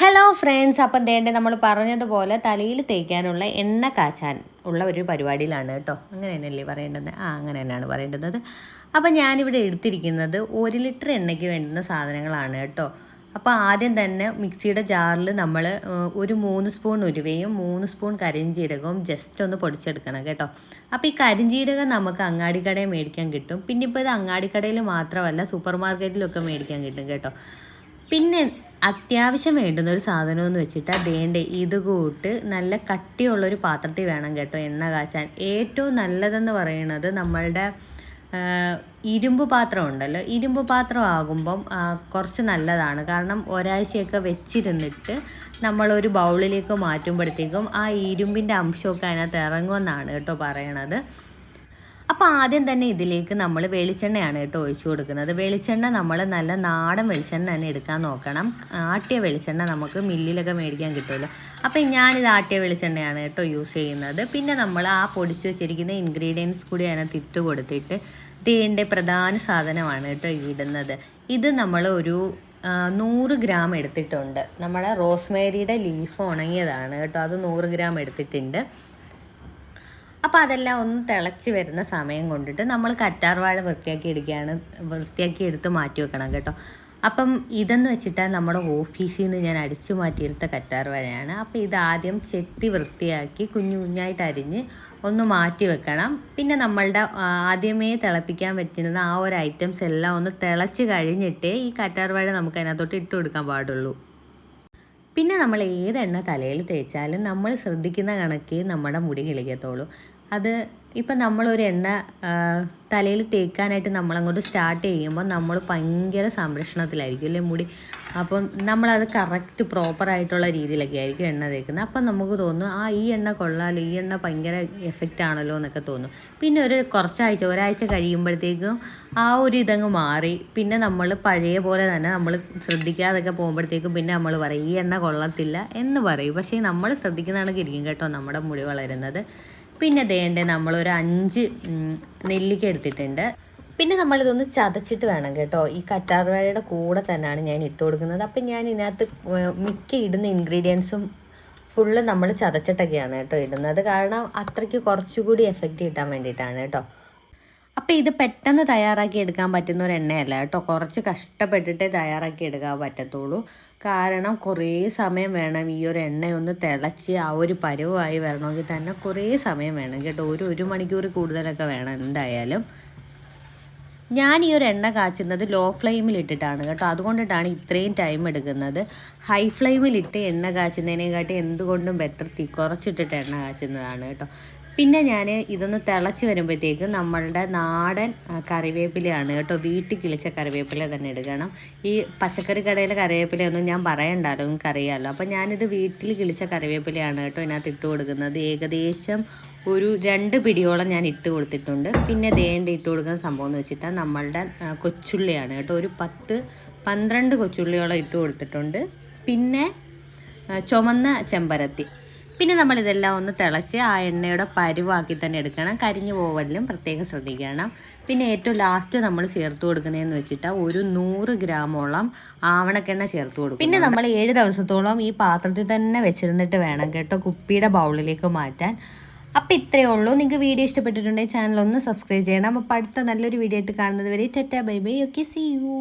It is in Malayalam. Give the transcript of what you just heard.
ഹലോ ഫ്രണ്ട്സ് അപ്പം ദേണ്ടെ നമ്മൾ പറഞ്ഞതുപോലെ തലയിൽ തേക്കാനുള്ള എണ്ണ കാച്ചാൻ ഉള്ള ഒരു പരിപാടിയിലാണ് കേട്ടോ. അങ്ങനെ തന്നെയല്ലേ പറയേണ്ടത്? ആ അങ്ങനെ തന്നെയാണ് പറയേണ്ടത്. അപ്പം ഞാനിവിടെ എടുത്തിരിക്കുന്നത് ഒരു ലിറ്റർ എണ്ണയ്ക്ക് വേണ്ടുന്ന സാധനങ്ങളാണ് കേട്ടോ. അപ്പോൾ ആദ്യം തന്നെ മിക്സിയുടെ ജാറിൽ നമ്മൾ ഒരു മൂന്ന് സ്പൂൺ ഉരുവയും മൂന്ന് സ്പൂൺ കരിഞ്ചീരകവും ജസ്റ്റ് ഒന്ന് പൊടിച്ചെടുക്കണം കേട്ടോ. അപ്പോൾ ഈ കരിഞ്ചീരകം നമുക്ക് അങ്ങാടിക്കടയിൽ മേടിക്കാൻ കിട്ടും. പിന്നെ ഇപ്പോൾ ഇത് അങ്ങാടിക്കടയിൽ മാത്രമല്ല സൂപ്പർ മാർക്കറ്റിലൊക്കെ മേടിക്കാൻ കിട്ടും കേട്ടോ. പിന്നെ അത്യാവശ്യം വേണ്ടുന്ന ഒരു സാധനം എന്ന് വെച്ചിട്ട് അതേണ്ട ഇത് കൂട്ട് നല്ല കട്ടിയുള്ളൊരു പാത്രത്തിൽ വേണം കേട്ടോ എണ്ണ കാച്ചാൻ. ഏറ്റവും നല്ലതെന്ന് പറയുന്നത് നമ്മളുടെ ഇരുമ്പ് പാത്രം ഉണ്ടല്ലോ. ഇരുമ്പ് പാത്രം ആകുമ്പം കുറച്ച് നല്ലതാണ്. കാരണം ഒരാഴ്ചയൊക്കെ വെച്ചിരുന്നിട്ട് നമ്മളൊരു ബൗളിലേക്ക് മാറ്റുമ്പോഴത്തേക്കും ആ ഇരുമ്പിന്റെ അംശമൊക്കെ അതിനകത്ത് ഇറങ്ങുമെന്നാണ് കേട്ടോ പറയണത്. അപ്പോൾ ആദ്യം തന്നെ ഇതിലേക്ക് നമ്മൾ വെളിച്ചെണ്ണയാണ് കേട്ടോ ഒഴിച്ചു കൊടുക്കുന്നത്. വെളിച്ചെണ്ണ നമ്മൾ നല്ല നാടൻ വെളിച്ചെണ്ണ തന്നെ എടുക്കാൻ നോക്കണം. ആട്ടിയ വെളിച്ചെണ്ണ നമുക്ക് മില്ലിലൊക്കെ മേടിക്കാൻ കിട്ടുമല്ലോ. അപ്പോൾ ഞാനിത് ആട്ടിയ വെളിച്ചെണ്ണയാണ് കേട്ടോ യൂസ് ചെയ്യുന്നത്. പിന്നെ നമ്മൾ ആ പൊടിച്ച് വെച്ചിരിക്കുന്ന ഇൻഗ്രീഡിയൻസ് കൂടി അതിനകത്ത് ഇട്ട് കൊടുത്തിട്ട് തേന്റെ പ്രധാന സാധനമാണ് കേട്ടോ ഇടുന്നത്. ഇത് നമ്മൾ ഒരു നൂറ് ഗ്രാം എടുത്തിട്ടുണ്ട്. നമ്മുടെ റോസ്മേരിയുടെ ലീഫ് ഉണങ്ങിയതാണ് കേട്ടോ. അത് നൂറ് ഗ്രാം എടുത്തിട്ടുണ്ട്. അപ്പോൾ അതെല്ലാം ഒന്ന് തിളച്ച് വരുന്ന സമയം കൊണ്ടിട്ട് നമ്മൾ കറ്റാർവാഴ വൃത്തിയാക്കി എടുക്കുകയാണ്. വൃത്തിയാക്കി എടുത്ത് മാറ്റി വെക്കണം കേട്ടോ. അപ്പം ഇതെന്ന് വെച്ചിട്ട് നമ്മുടെ ഓഫീസിൽ നിന്ന് ഞാൻ അടിച്ചു മാറ്റിയെടുത്ത കറ്റാർവാഴയാണ് അപ്പോൾ ഇത് ആദ്യം ചെത്തി വൃത്തിയാക്കി കുഞ്ഞു കുഞ്ഞായിട്ട് അരിഞ്ഞ് ഒന്ന് മാറ്റി വെക്കണം. പിന്നെ നമ്മളുടെ ആദ്യമേ തിളപ്പിക്കാൻ പറ്റുന്ന ആ ഒരു ഐറ്റംസ് എല്ലാം ഒന്ന് തിളച്ച് കഴിഞ്ഞിട്ടേ ഈ കറ്റാർവാഴ നമുക്ക് അതിനകത്തോട്ട് ഇട്ട് കൊടുക്കാൻ പാടുള്ളൂ. പിന്നെ നമ്മൾ ഏത് എണ്ണ തലയിൽ തേച്ചാലും നമ്മൾ ശ്രദ്ധിക്കുന്ന കണക്കേ നമ്മുടെ മുടി കിളിക്കത്തുള്ളൂ. അത് ഇപ്പം നമ്മളൊരു എണ്ണ തലയിൽ തേക്കാനായിട്ട് നമ്മളങ്ങോട്ട് സ്റ്റാർട്ട് ചെയ്യുമ്പോൾ നമ്മൾ ഭയങ്കര സംരക്ഷണത്തിലായിരിക്കും അല്ലേ മുടി? അപ്പം നമ്മളത് കറക്റ്റ് പ്രോപ്പറായിട്ടുള്ള രീതിയിലൊക്കെ ആയിരിക്കും എണ്ണ തേക്കുന്നത്. അപ്പം നമുക്ക് തോന്നും ആ ഈ എണ്ണ കൊള്ളാലോ ഈ എണ്ണ ഭയങ്കര എഫക്റ്റ് ആണല്ലോ എന്നൊക്കെ തോന്നും. പിന്നെ ഒരു കുറച്ചാഴ്ച ഒരാഴ്ച കഴിയുമ്പോഴത്തേക്കും ആ ഒരു ഇതങ്ങ് മാറി. പിന്നെ നമ്മൾ പഴയ പോലെ തന്നെ നമ്മൾ ശ്രദ്ധിക്കാതൊക്കെ പോകുമ്പോഴത്തേക്കും പിന്നെ നമ്മൾ പറയും ഈ എണ്ണ കൊള്ളത്തില്ല എന്ന് പറയും. പക്ഷേ നമ്മൾ ശ്രദ്ധിക്കുന്ന കണക്ക് ഇരിക്കും കേട്ടോ നമ്മുടെ മുടി വളരുന്നത്. പിന്നെ ദേണ്ടേ നമ്മളൊരു അഞ്ച് നെല്ലിക്ക എടുത്തിട്ടുണ്ട്. പിന്നെ നമ്മളിതൊന്ന് ചതച്ചിട്ട് വേണം കേട്ടോ. ഈ കറ്റാർവാഴയുടെ കൂടെ തന്നെയാണ് ഞാൻ ഇട്ട് കൊടുക്കുന്നത്. അപ്പം ഞാൻ ഇതിനകത്ത് മിക്ക ഇടുന്ന ഇൻഗ്രീഡിയൻസും ഫുള്ള് നമ്മൾ ചതച്ചിട്ടൊക്കെയാണ് കേട്ടോ ഇടുന്നത്. കാരണം അത്രയ്ക്ക് കുറച്ചുകൂടി എഫക്റ്റ് കിട്ടാൻ വേണ്ടിയിട്ടാണ് കേട്ടോ. അപ്പോൾ ഇത് പെട്ടെന്ന് തയ്യാറാക്കി എടുക്കാൻ പറ്റുന്ന ഒരു എണ്ണയല്ല കേട്ടോ. കുറച്ച് കഷ്ടപ്പെട്ടിട്ടേ തയ്യാറാക്കി എടുക്കാൻ പറ്റത്തുള്ളൂ. കാരണം കുറേ സമയം വേണം ഈ ഒരു എണ്ണയൊന്ന് തിളച്ച് ആ ഒരു പരുവമായി വരണമെങ്കിൽ തന്നെ കുറേ സമയം വേണം കേട്ടോ. ഒരു ഒരു മണിക്കൂർ കൂടുതലൊക്കെ വേണം എന്തായാലും. ഞാൻ ഈ ഒരു എണ്ണ കാച്ചുന്നത് ലോ ഫ്ലെയിമിൽ ഇട്ടിട്ടാണ് കേട്ടോ. അതുകൊണ്ടിട്ടാണ് ഇത്രയും ടൈം എടുക്കുന്നത്. ഹൈ ഫ്ലെയിമിൽ ഇട്ട് എണ്ണ കാച്ചുന്നതിനെക്കാട്ടി എന്തുകൊണ്ടും ബെറ്റർ തീ കുറച്ചിട്ടിട്ട് എണ്ണ കാച്ചുന്നതാണ് കേട്ടോ. പിന്നെ ഞാൻ ഇതൊന്ന് തിളച്ച് വരുമ്പോഴത്തേക്ക് നമ്മളുടെ നാടൻ കറിവേപ്പിലയാണ് കേട്ടോ. വീട്ടിൽ കിളിച്ച കറിവേപ്പില തന്നെ എടുക്കണം ഈ പച്ചക്കറി കടയിലെ കറിവേപ്പിലയൊന്നും ഞാൻ പറയണ്ടല്ലോ നിങ്ങൾക്ക് അറിയാമല്ലോ അപ്പോൾ ഞാനിത് വീട്ടിൽ കിളിച്ച കറിവേപ്പിലയാണ് കേട്ടോ ഇതിനകത്ത് ഇട്ട് കൊടുക്കുന്നത്. ഏകദേശം ഒരു രണ്ട് പിടിയോളം ഞാൻ ഇട്ട് കൊടുത്തിട്ടുണ്ട്. പിന്നെ ദേണ്ട ഇട്ട് കൊടുക്കുന്ന സംഭവം എന്ന് വെച്ചിട്ടാൽ നമ്മളുടെ കൊച്ചുള്ളിയാണ് കേട്ടോ. ഒരു പത്ത് പന്ത്രണ്ട് കൊച്ചുള്ളിയോളം ഇട്ട് കൊടുത്തിട്ടുണ്ട്. പിന്നെ ചുമന്ന ചെമ്പരത്തി. പിന്നെ നമ്മൾ ഇതെല്ലാം ഒന്ന് തിളച്ച് ആ എണ്ണയുടെ പരുവാക്കി തന്നെ എടുക്കണം. കരിഞ്ഞു പോവലും പ്രത്യേകം ശ്രദ്ധിക്കണം. പിന്നെ ഏറ്റവും ലാസ്റ്റ് നമ്മൾ ചേർത്ത് കൊടുക്കുന്നതെന്ന് വെച്ചിട്ട് ഒരു നൂറ് ഗ്രാമോളം ആവണക്കെണ്ണ ചേർത്ത് കൊടുക്കും പിന്നെ നമ്മൾ ഏഴ് ദിവസത്തോളം ഈ പാത്രത്തിൽ തന്നെ വെച്ചിരുന്നിട്ട് വേണം കേട്ടോ കുപ്പിയുടെ ബൗളിലേക്ക് മാറ്റാൻ. അപ്പം ഇത്രയേ ഉള്ളൂ. നിങ്ങൾക്ക് വീഡിയോ ഇഷ്ടപ്പെട്ടിട്ടുണ്ടെങ്കിൽ ചാനൽ ഒന്ന് സബ്സ്ക്രൈബ് ചെയ്യണം. അപ്പോൾ അടുത്ത നല്ലൊരു വീഡിയോ ആയിട്ട് കാണുന്നത് വരെ ടെറ്റ bye bye. Okay see you